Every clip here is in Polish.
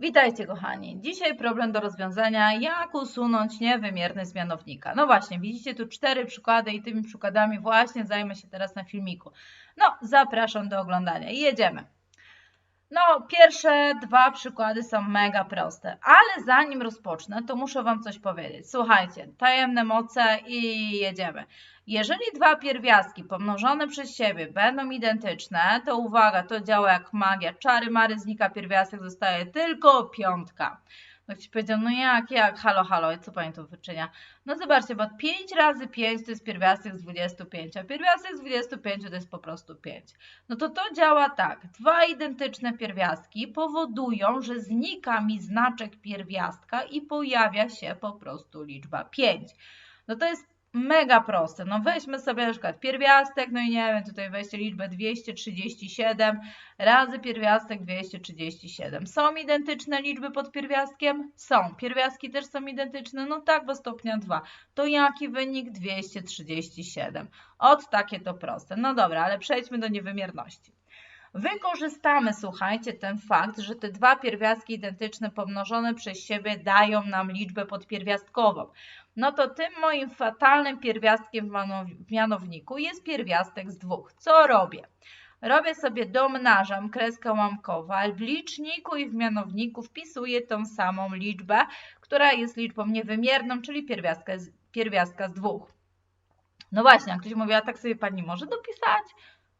Witajcie kochani. Dzisiaj problem do rozwiązania, jak usunąć niewymierny z mianownika. No właśnie, widzicie tu cztery przykłady i tymi przykładami właśnie zajmę się teraz na filmiku. No, zapraszam do oglądania i jedziemy. No, pierwsze dwa przykłady są mega proste, ale zanim rozpocznę, to muszę Wam coś powiedzieć. Słuchajcie, tajemne moce i jedziemy. Jeżeli dwa pierwiastki pomnożone przez siebie będą identyczne, to uwaga, to działa jak magia. Czary mary znika pierwiastek, zostaje tylko piątka. No ktoś powiedział, no jak, jak, halo, halo, co Pani tu wyczynia? No zobaczcie, bo 5 razy 5 to jest pierwiastek z 25, a pierwiastek z 25 to jest po prostu 5. No to to działa tak. Dwa identyczne pierwiastki powodują, że znika mi znaczek pierwiastka i pojawia się po prostu liczba 5. No to jest mega proste. No weźmy sobie na przykład pierwiastek, no i nie wiem, tutaj weźcie liczbę 237 razy pierwiastek 237. Są identyczne liczby pod pierwiastkiem? Są. Pierwiastki też są identyczne? No tak, bo stopnia 2. To jaki wynik? 237. Od takie to proste. No dobra, ale przejdźmy do niewymierności. Wykorzystamy, słuchajcie, ten fakt, że te dwa pierwiastki identyczne pomnożone przez siebie dają nam liczbę podpierwiastkową. No to tym moim fatalnym pierwiastkiem w mianowniku jest pierwiastek z dwóch. Co robię? Robię sobie domnażam kreskę łamkowa, w liczniku i w mianowniku wpisuję tą samą liczbę, która jest liczbą niewymierną, czyli pierwiastka z, pierwiastka z dwóch. No właśnie, jak ktoś mówi, a tak sobie pani może dopisać?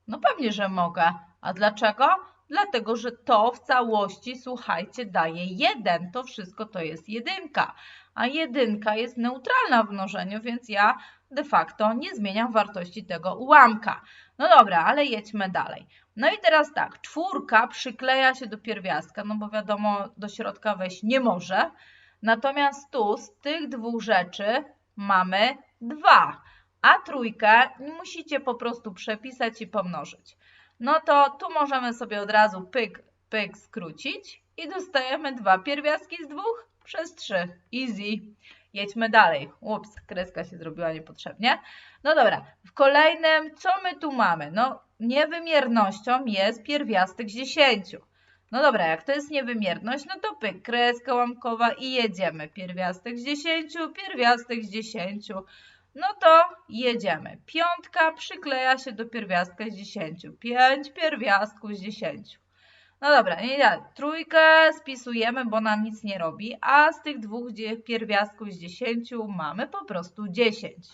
No pewnie, że mogę. A dlaczego? Dlatego, że to w całości, słuchajcie, daje jeden. To wszystko to jest jedynka. A jedynka jest neutralna w mnożeniu, więc ja de facto nie zmieniam wartości tego ułamka. No dobra, ale jedźmy dalej. No i teraz tak, czwórka przykleja się do pierwiastka, no bo wiadomo, do środka wejść nie może. Natomiast tu z tych dwóch rzeczy mamy dwa, a trójkę musicie po prostu przepisać i pomnożyć. No to tu możemy sobie od razu pyk, pyk skrócić i dostajemy dwa pierwiastki z dwóch przez trzy. Easy. Jedźmy dalej. Ups, kreska się zrobiła niepotrzebnie. No dobra, w kolejnym, co my tu mamy? No, niewymiernością jest pierwiastek z 10. No dobra, jak to jest niewymierność, no to pyk, kreska łamkowa i jedziemy. Pierwiastek z 10, pierwiastek z 10. No to jedziemy. Piątka przykleja się do pierwiastka z 10. 5 pierwiastków z 10. No dobra, nie dalej. Trójkę spisujemy, bo nam nic nie robi, a z tych dwóch pierwiastków z 10 mamy po prostu 10.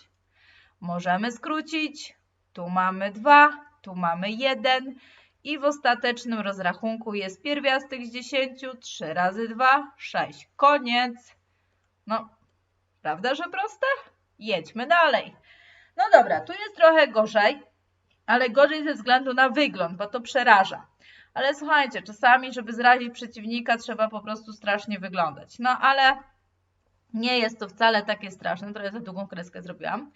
Możemy skrócić. Tu mamy 2, tu mamy 1 i w ostatecznym rozrachunku jest pierwiastek z 10, 3 razy 2, 6. Koniec. No, prawda, że proste? Jedźmy dalej. No dobra, tu jest trochę gorzej, ale gorzej ze względu na wygląd, bo to przeraża. Ale słuchajcie, czasami, żeby zrazić przeciwnika, trzeba po prostu strasznie wyglądać. No ale nie jest to wcale takie straszne. Trochę za długą kreskę zrobiłam.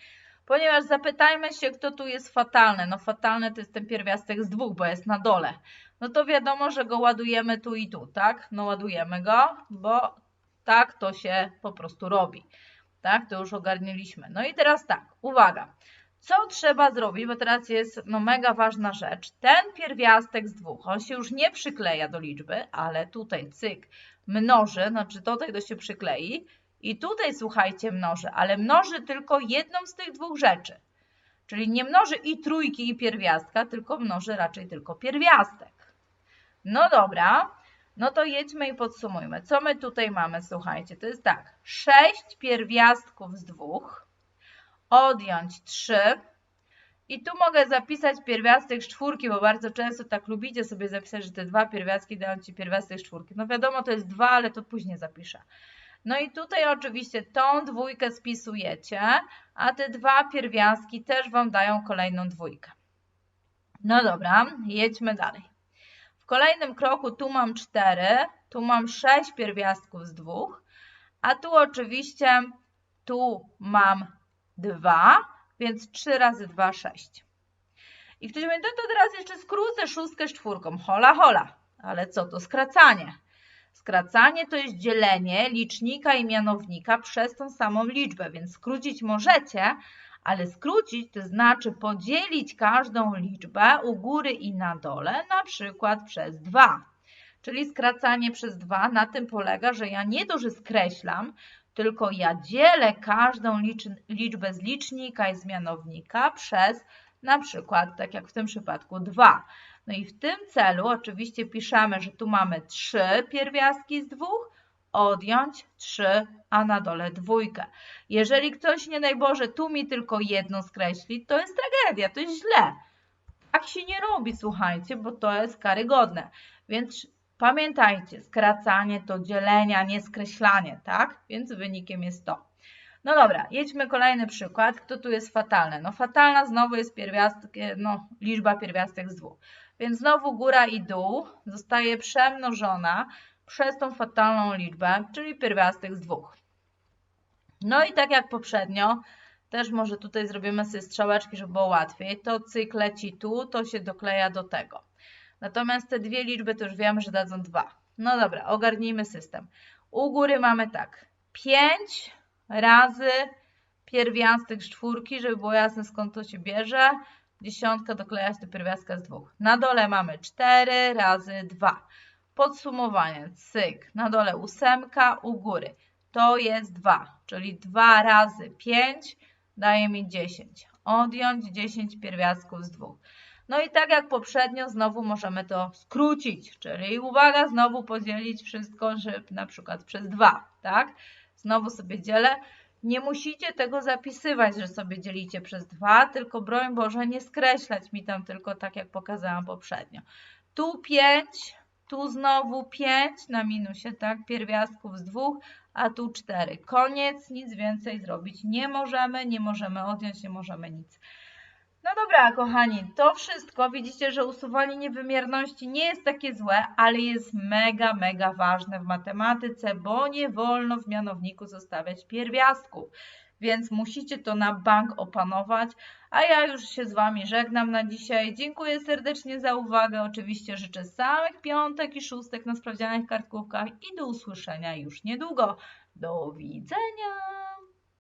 Ponieważ zapytajmy się, kto tu jest fatalny. No fatalny to jest ten pierwiastek z dwóch, bo jest na dole. No to wiadomo, że go ładujemy tu i tu, tak? No ładujemy go, bo tak to się po prostu robi. Tak, to już ogarnęliśmy. No i teraz tak, uwaga. Co trzeba zrobić, bo teraz jest no, mega ważna rzecz. Ten pierwiastek z dwóch, on się już nie przykleja do liczby, ale tutaj cyk mnoży, znaczy tutaj to się przyklei i tutaj słuchajcie mnoży, ale mnoży tylko jedną z tych dwóch rzeczy. Czyli nie mnoży i trójki i pierwiastka, tylko mnoży raczej tylko pierwiastek. No dobra, no to jedźmy i podsumujmy. Co my tutaj mamy? Słuchajcie, to jest tak. 6 pierwiastków z dwóch, odjąć 3. I tu mogę zapisać pierwiastek z czwórki, bo bardzo często tak lubicie sobie zapisać, że te dwa pierwiastki dają Ci pierwiastek z czwórki. No wiadomo, to jest dwa, ale to później zapiszę. No i tutaj oczywiście tą dwójkę spisujecie, a te dwa pierwiastki też Wam dają kolejną dwójkę. No dobra, jedźmy dalej. Kolejnym kroku tu mam 4, tu mam 6 pierwiastków z dwóch, a tu oczywiście tu mam 2, więc 3 razy 2, 6. I ktoś mówi, no to teraz jeszcze skrócę szóstkę z czwórką. Hola, hola. Ale co to skracanie? Skracanie to jest dzielenie licznika i mianownika przez tą samą liczbę, więc skrócić możecie, ale skrócić to znaczy podzielić każdą liczbę u góry i na dole, na przykład przez 2. Czyli skracanie przez 2 na tym polega, że ja nie to, że skreślam, tylko ja dzielę każdą licz- liczbę z licznika i z mianownika przez na przykład, tak jak w tym przypadku, 2. No i w tym celu oczywiście piszemy, że tu mamy 3 pierwiastki z dwóch, odjąć 3, a na dole dwójkę. Jeżeli ktoś, nie daj Boże, tu mi tylko jedno skreśli, to jest tragedia, to jest źle. Tak się nie robi, słuchajcie, bo to jest karygodne. Więc pamiętajcie, skracanie to dzielenie, a nie skreślanie, tak? Więc wynikiem jest to. No dobra, jedźmy kolejny przykład. Kto tu jest fatalny? No fatalna znowu jest pierwiastek, no, liczba pierwiastek z dwóch. Więc znowu góra i dół zostaje przemnożona przez tą fatalną liczbę, czyli pierwiastek z dwóch. No i tak jak poprzednio, też może tutaj zrobimy sobie strzałeczki, żeby było łatwiej. To cykl leci tu, to się dokleja do tego. Natomiast te dwie liczby to już wiemy, że dadzą dwa. No dobra, ogarnijmy system. U góry mamy tak, 5 razy pierwiastek z czwórki, żeby było jasne skąd to się bierze. Dziesiątka dokleja się do pierwiastka z dwóch. Na dole mamy 4 razy 2. Podsumowanie, cyk, na dole ósemka, u góry. To jest 2, czyli 2 razy 5 daje mi 10. Odjąć 10 pierwiastków z 2. No i tak jak poprzednio, znowu możemy to skrócić, czyli uwaga, znowu podzielić wszystko, że na przykład przez 2, tak? Znowu sobie dzielę. Nie musicie tego zapisywać, że sobie dzielicie przez 2, tylko broń Boże nie skreślać mi tam tylko tak jak pokazałam poprzednio. Tu 5, tu znowu 5 na minusie, tak? Pierwiastków z 2, a tu 4. Koniec, nic więcej zrobić nie możemy, nie możemy odjąć, nie możemy nic. No dobra, kochani, to wszystko. Widzicie, że usuwanie niewymierności nie jest takie złe, ale jest mega, mega ważne w matematyce, bo nie wolno w mianowniku zostawiać pierwiastków. Więc musicie to na bank opanować. A ja już się z Wami żegnam na dzisiaj. Dziękuję serdecznie za uwagę. Oczywiście życzę samych piątek i szóstek na sprawdzianych kartkówkach i do usłyszenia już niedługo. Do widzenia!